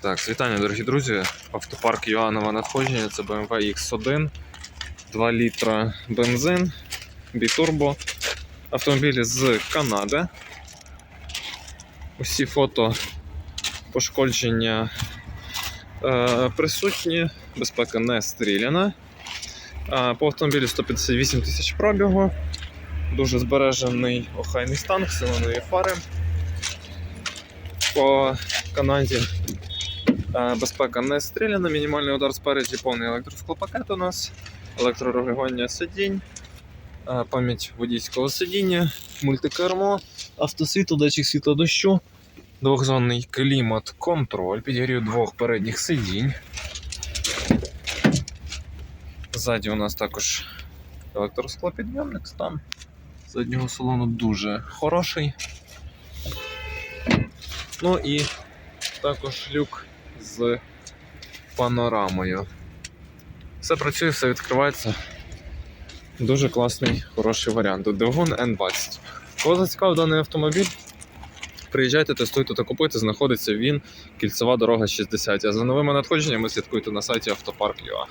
Так, вітання, дорогі друзі. Автопарк Йоанова надходження. Це BMW X1, 2 літра бензин, бітурбо. Автомобілі з Канади. Усі фото пошкодження е, присутні, безпека не стріляна. Е, по автомобілю 158 тисяч пробігу. Дуже збережений охайний стан, вселеної фари. По Канаді Безпека не стріляна, мінімальний удар спереді, повний електросклопакет у нас, електрорегулювання сидінь, е, пам'ять водійського сидіння, мультикермо, автосвітло, датчик світла дощу, двохзонний клімат, контроль, підігрів двох передніх сидінь. Ззаді у нас також електросклопідйомник, стан заднього салону дуже хороший. Ну і також люк З панорамою. Все працює, все відкривається. Дуже класний, хороший варіант. Двигун N20. Кого зацікавив даний автомобіль? Приїжджайте, тестуйте та купуйте. Знаходиться він кільцева дорога 60. А за новими надходженнями слідкуйте на сайті Автопарк.ua.